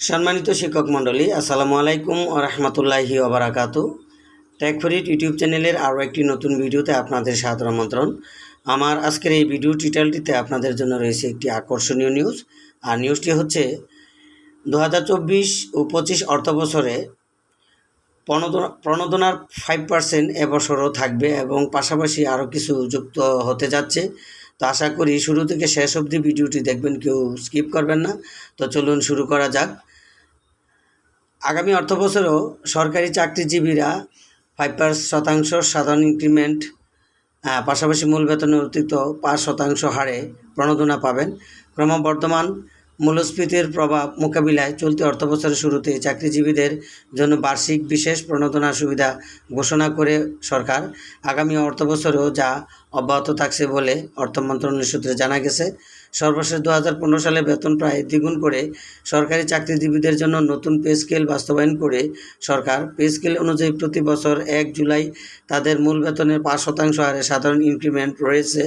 সম্মানিত শিক্ষক মণ্ডলী, আসসালামু আলাইকুম ও রহমতুল্লাহি ওবরাকাতু টেকফরিট ইউটিউব চ্যানেলের আরও একটি নতুন ভিডিওতে আপনাদের সাদর আমন্ত্রণ। আমার আজকের এই ভিডিও টিটালটিতে আপনাদের জন্য রয়েছে একটি আকর্ষণীয় নিউজ। আর নিউজটি হচ্ছে দু হাজার চব্বিশ ও পঁচিশ অর্থ বছরে প্রণোদনা, প্রণোদনার ফাইভ পার্সেন্ট এবছরও থাকবে এবং পাশাপাশি আরও কিছু যুক্ত হতে যাচ্ছে। তো আশা করি শুরু থেকে শেষ অবধি ভিডিওটি দেখবেন, কেউ স্কিপ করবেন না। তো চলুন শুরু করা যাক। আগামী অর্থ বছরেও সরকারি চাকরিজীবীরা ফাইভ শতাংশ সাধারণ ইনক্রিমেন্ট পাশাপাশি মূল বেতনের অতিরিক্ত পাঁচ শতাংশ হারে প্রণোদনা পাবেন। ক্রমবর্ধমান মূল্যস্ফীতির প্রভাব মোকাবিলায় চলতি অর্থবছরের শুরুতে চাকরিজীবীদের জন্য বার্ষিক বিশেষ প্রণোদনা সুবিধা ঘোষণা করে সরকার। আগামী অর্থবছরেও যা অব্যাহত থাকছে বলে অর্থ মন্ত্রণালয় সূত্রে জানা গেছে, সর্বশেষ দু হাজার পনেরো সালে বেতন প্রায় দ্বিগুণ করে সরকারি চাকরিজীবীদের জন্য নতুন পে স্কেল বাস্তবায়ন করে সরকার। পে স্কেল অনুযায়ী প্রতি বছর এক জুলাই তাদের মূল বেতনের পাঁচ শতাংশ হারে সাধারণ ইনক্রিমেন্ট রয়েছে।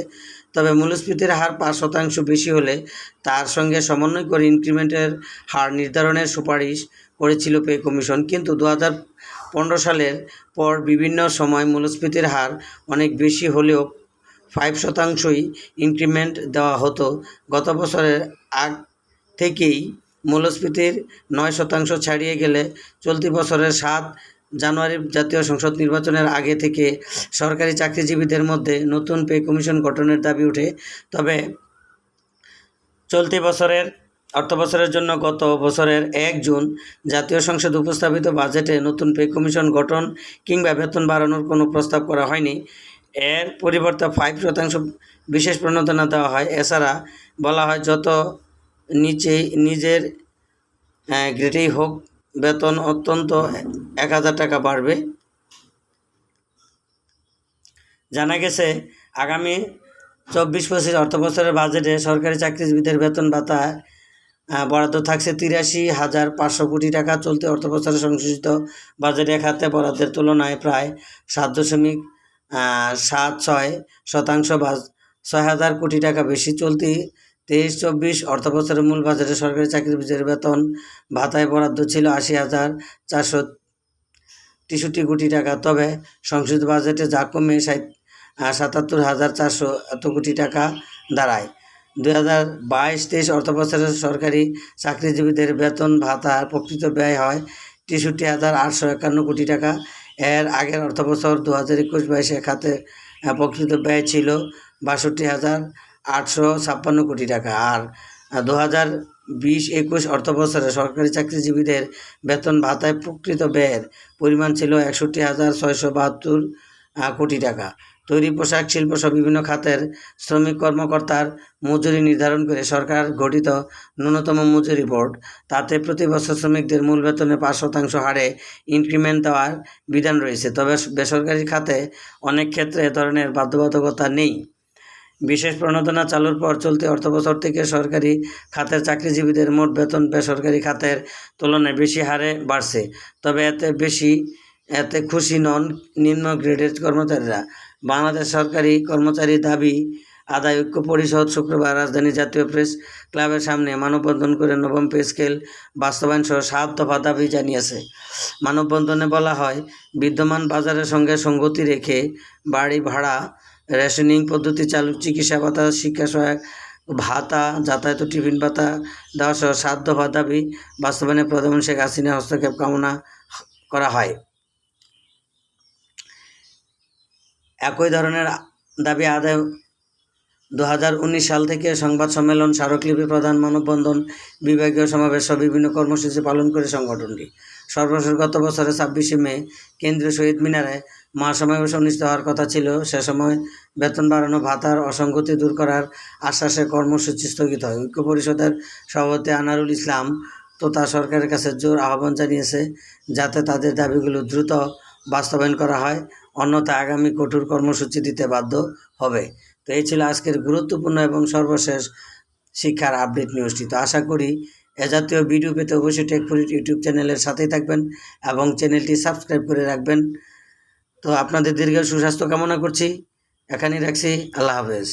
তবে মূল্যস্ফীতির হার পাঁচ শতাংশ বেশি হলে তার সঙ্গে সমন্বয় করে ইনক্রিমেন্টের হার নির্ধারণের সুপারিশ করেছিল পে কমিশন। কিন্তু দু পনেরো সালের পর বিভিন্ন সময় মূল্যস্ফীতির হার অনেক বেশি হলেও ফাইভ শতাংশই ইনক্রিমেন্ট দেওয়া হতো। গত বছরের আগ থেকেই মূল্যস্ফীতির নয় শতাংশ ছাড়িয়ে গেলে চলতি বছরের সাত জানুয়ারি জাতীয় সংসদ নির্বাচনের আগে থেকে সরকারি চাকরিজীবীদের মধ্যে নতুন পে কমিশন গঠনের দাবি ওঠে তবে চলতি বছরের অর্থ বছরের জন্য গত বছরের এক জুন জাতীয় সংসদ উপস্থাপিত বাজেটে নতুন পে কমিশন গঠন কিংবা বেতন বাড়ানোর কোনো প্রস্তাব করা হয়নি। এর পরিবর্তে ফাইভ শতাংশ বিশেষ প্রণোদনা দেওয়া হয়। এছাড়া বলা হয় যত নিচে নিজের আহ, গ্রেডেই হোক বেতন অত্যন্ত এক হাজার টাকা বাড়বে। জানা গেছে, আগামী চব্বিশ পঁচিশ অর্থ বছরের বাজেটে সরকারি চাকরিজীবীদের বেতন ভাতা বরাদ্দ থাকছে তিরাশি হাজার পাঁচশো কোটি টাকা। চলতি অর্থ বছরে সংশোধিত বাজেটে খাতে বরাদ্দের তুলনায় প্রায় সাত দশমিক সাত ছয় শতাংশ বা ছয় হাজার কোটি টাকা বেশি। চলতি তেইশ, চব্বিশ অর্থ বছরের মূল বাজেটে সরকারি চাকরিজীবীদের বেতন ভাতায় বরাদ্দ ছিল আশি হাজার চারশো তেষট্টি কোটি টাকা। তবে সংসদ বাজেটে যা কমে সাতাত্তর হাজার চারশো এত কোটি টাকা দাঁড়ায়। দুই হাজার বাইশ, তেইশ অর্থবছরে সরকারি চাকরিজীবীদের বেতন ভাতার প্রকৃত ব্যয় হয় তেষট্টি হাজার আটশো একান্ন কোটি টাকা। এর আগের অর্থবছর দু হাজার একুশ বাইশে খাতে প্রকৃত ব্যয় ছিল বাষট্টি হাজার আটশো ছাপ্পান্ন কোটি টাকা। আর দু হাজার বিশ একুশ অর্থবছরে সরকারি চাকরিজীবীদের বেতন ভাতায় প্রকৃত ব্যয়ের পরিমাণ ছিল একষট্টি হাজার ছয়শো বাহাত্তর কোটি টাকা। তৈরি পোশাক, শিল্প সহ বিভিন্ন খাতের শ্রমিক কর্মকর্তার মজুরি নির্ধারণ করে সরকার গঠিত ন্যূনতম মজুরি বোর্ড। তাতে প্রতি বছর শ্রমিকদের মূল বেতনের পাঁচ শতাংশ হারে ইনক্রিমেন্ট দেওয়ার বিধান রয়েছে। তবে বেসরকারি খাতে অনেক ক্ষেত্রে এ ধরনের বাধ্যবাধকতা নেই। বিশেষ প্রণোদনা চালুর পর চলতি অর্থবছর থেকে সরকারি খাতের চাকরিজীবীদের মোট বেতন বেসরকারি খাতের তুলনায় বেশি হারে বাড়ছে। তবে এতে বেশি, এতে খুশি নন নিম্ন গ্রেডের কর্মচারীরা। বাংলাদেশ সরকারি কর্মচারী দাবি, আদায় ঐক্য পরিষদ শুক্রবার রাজধানী জাতীয় প্রেস ক্লাবের সামনে মানববন্ধন করে নবম পে স্কেল বাস্তবায়ন সহ সাত দফা দাবি জানিয়েছে। মানববন্ধনে বলা হয়, বিদ্যমান বাজারের সঙ্গে সঙ্গতি রেখে বাড়ি ভাড়া রেশনিং পদ্ধতি চালু, চিকিৎসা ভাতা, শিক্ষা সহায়ক, ভাতা, যাতায়াত, টিফিন ভাতা দেওয়া সহ দফা দাবি বাস্তবায়নে প্রধানমন্ত্রী শেখ হাসিনার হস্তক্ষেপ কামনা করা হয়। একই ধরনের দাবি আদায় দু হাজার উনিশ সাল থেকে সংবাদ সম্মেলন স্মারকলিপি প্রধান মানববন্ধন বিভাগীয় সমাবেশ বিভিন্ন কর্মসূচি পালন করে সংগঠনটি। সর্বশেষ গত বছরের ছাব্বিশে মে কেন্দ্রীয় শহীদ মিনারে মহাসমাবেশ অনুষ্ঠিত হওয়ার কথা ছিল, সে সময় বেতন বাড়ানো ভাতার অসঙ্গতি দূর করার আশ্বাসে কর্মসূচি স্থগিত হয়। ঐক্য পরিষদের সভাপতি আনারুল ইসলাম তোতা সরকারের কাছে জোর আহ্বান জানিয়েছে যাতে তাদের দাবিগুলো দ্রুত বাস্তবায়ন করা হয়, অন্যথা আগামী কঠোর কর্মসূচি দিতে বাধ্য হবে। তো এই ছিল আজকের গুরুত্বপূর্ণ এবং সর্বশেষ শিক্ষার আপডেট নিউজটি। তো আশা করি এ জাতীয় ভিডিও পেতে অবশ্যই টেকফুরিট ইউটিউব চ্যানেলের সাথেই থাকবেন এবং চ্যানেলটি সাবস্ক্রাইব করে রাখবেন। তো আপনাদের দীর্ঘ সুস্বাস্থ্য কামনা করছি। এখানেই রাখছি। আল্লাহ হাফেজ।